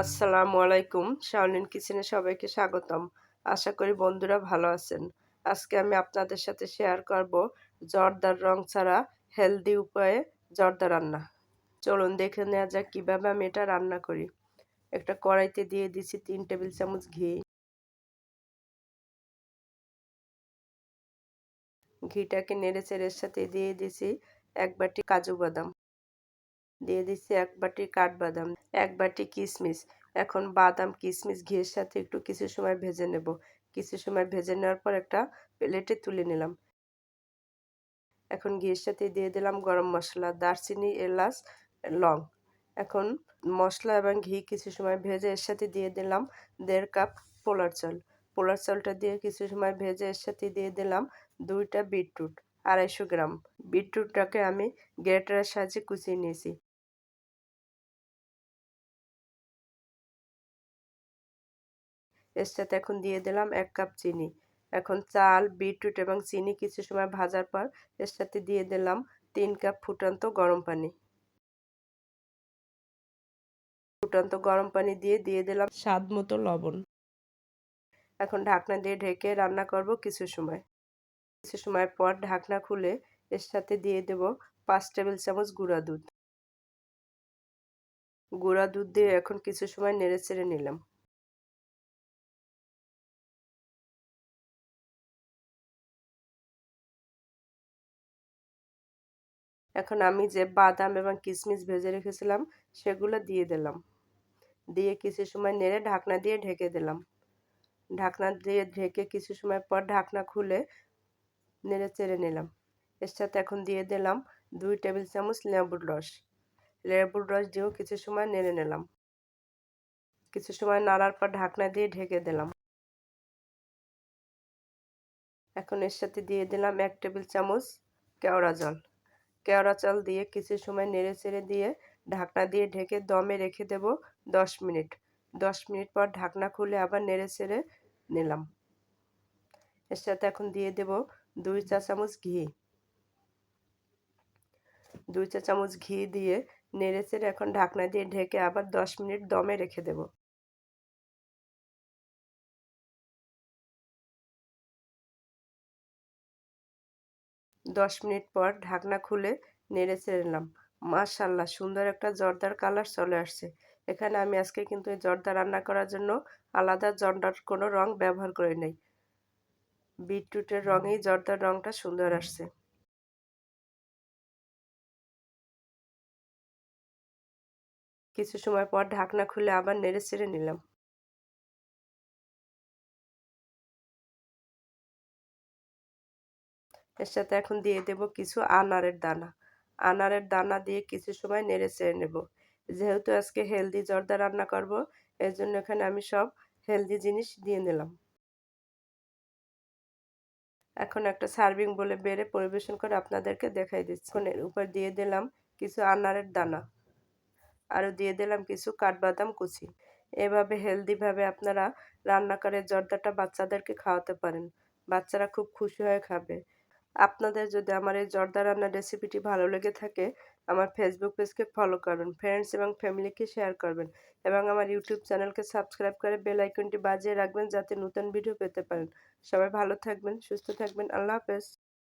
আসসালামু আলাইকুম শাওলিন কিচেনে সবাইকে স্বাগতম। আশা করি বন্ধুরা ভালো আছেন। আজকে আমি আপনাদের সাথে শেয়ার করব জর্দার রং ছাড়া হেলদি উপায়ে জর্দা রান্না। চলুন দেখে নেওয়া যাক কীভাবে আমি এটা রান্না করি। একটা কড়াইতে দিয়ে দিছি তিন টেবিল চামচ ঘি। ঘিটাকে নেড়ে চেড়ের সাথে দিয়ে দিছি এক বাটি কাজু বাদাম। দিয়ে দিচ্ছি এক বাটি কাঠবাদাম, এক বাটি কিশমিশ এখন বাদাম কিশমিশ ঘিয়ের সাথে একটু কিছু সময় ভেজে নেব। কিছু সময় ভেজে নেওয়ার পর একটা প্লেটে তুলে নিলাম। এখন ঘিয়ের সাথে দিয়ে দিলাম গরম মশলা, দারচিনি, এলাচ, লং। এখন মশলা এবং ঘি কিছু সময় ভেজে এর সাথে দিয়ে দিলাম দেড় কাপ পোলার চাল। পোলার চালটা দিয়ে কিছু সময় ভেজে এর সাথে দিয়ে দিলাম দুইটা বিটরুট, আড়াইশো গ্রাম। বিটরুটটাকে আমি গ্রেটারের সাহায্যে কুচিয়ে নিয়েছি। এর সাথে এখন দিয়ে দিলাম এক কাপ চিনি। এখন চাল, বিটরুট এবং চিনি কিছু সময় ভাজার পর এর সাথে দিয়ে দিলাম তিন কাপ ফুটান্ত গরম পানি। ফুটান্ত গরম পানি দিয়ে দিয়ে দিলাম স্বাদ মতো লবণ। এখন ঢাকনা দিয়ে ঢেকে রান্না করব কিছু সময়। কিছু সময় পর ঢাকনা খুলে এর সাথে দিয়ে দেব পাঁচ টেবিল চামচ গুঁড়া দুধ। গুঁড়া দুধ দিয়ে এখন কিছু সময় নেড়ে চেড়ে নিলাম। এখন আমি যে বাদাম এবং কিশমিশ ভেজে রেখেছিলাম, সেগুলো দিয়ে দিলাম। দিয়ে কিছু সময় নেড়ে ঢাকনা দিয়ে ঢেকে দিলাম। ঢাকনা দিয়ে ঢেকে কিছু সময় পর ঢাকনা খুলে নেড়ে চেড়ে নিলাম। এর সাথে এখন দিয়ে দিলাম দুই টেবিল চামচ লেবুর রস। লেবুর রস দিয়েও কিছু সময় নেড়ে নিলাম। কিছু সময় নাড়ার পর ঢাকনা দিয়ে ঢেকে দিলাম। এখন এর সাথে দিয়ে দিলাম এক টেবিল চামচ কেওড়া জল। কেওড়া চাল দিয়ে কিছু সময় নেড়ে চেড়ে দিয়ে ঢাকনা দিয়ে ঢেকে দমে রেখে দেব দশ মিনিট। দশ মিনিট পর ঢাকনা খুলে আবার নেড়ে চেড়ে নিলাম। এর সাথে এখন দিয়ে দেব দুই চা চামচ ঘি। দুই চা চামচ ঘি দিয়ে নেড়ে চেড়ে এখন ঢাকনা দিয়ে ঢেকে আবার দশ মিনিট দমে রেখে দেব। দশ মিনিট পর ঢাকনা খুলে নেড়ে চেড়ে নিলাম। মাশাল্লাহ, সুন্দর একটা জর্দার কালার চলে আসছে। এখানে আমি আজকে কিন্তু এই জর্দা রান্না করার জন্য আলাদা জর্দার কোনো রং ব্যবহার করি নাই। বিটরুটের রঙেই জর্দার রংটা সুন্দর আসছে। কিছু সময় পর ঢাকনা খুলে আবার নেড়ে চেড়ে নিলাম। এর সাথে এখন দিয়ে দেব কিছু আনারের দানা। আনারের দানা দিয়ে কিছু সময় নেড়ে চেড়ে নেব। যেহেতু আজকে হেলদি জর্দা রান্না করব এর জন্য এখানে আমি সব হেলদি জিনিস দিয়ে নিলাম। এখন একটা সার্ভিং বলে বেড়ে পরিবেশন করে আপনাদেরকে দেখাই দিচ্ছি। এর উপর দিয়ে দিলাম কিছু আনারের দানা। আরও দিয়ে দিলাম কিছু কাঠবাদাম কুচি। এভাবে হেলদিভাবে আপনারা রান্না করে জর্দাটা বাচ্চাদেরকে খাওয়াতে পারেন। বাচ্চারা খুব খুশি হয়ে খাবে। আপনাদের যদি আমার এই জর্দা রান্নার রেসিপিটি ভালো লেগে থাকে, আমার ফেসবুক পেজকে ফলো করবেন ফ্রেন্ডস এবং ফ্যামিলিকে শেয়ার করবেন এবং আমার ইউটিউব চ্যানেলকে সাবস্ক্রাইব করে বেল আইকনটি বাজিয়ে রাখবেন যাতে নতুন ভিডিও পেতে পারেন। সবাই ভালো থাকবেন, সুস্থ থাকবেন। আল্লাহ হাফেজ।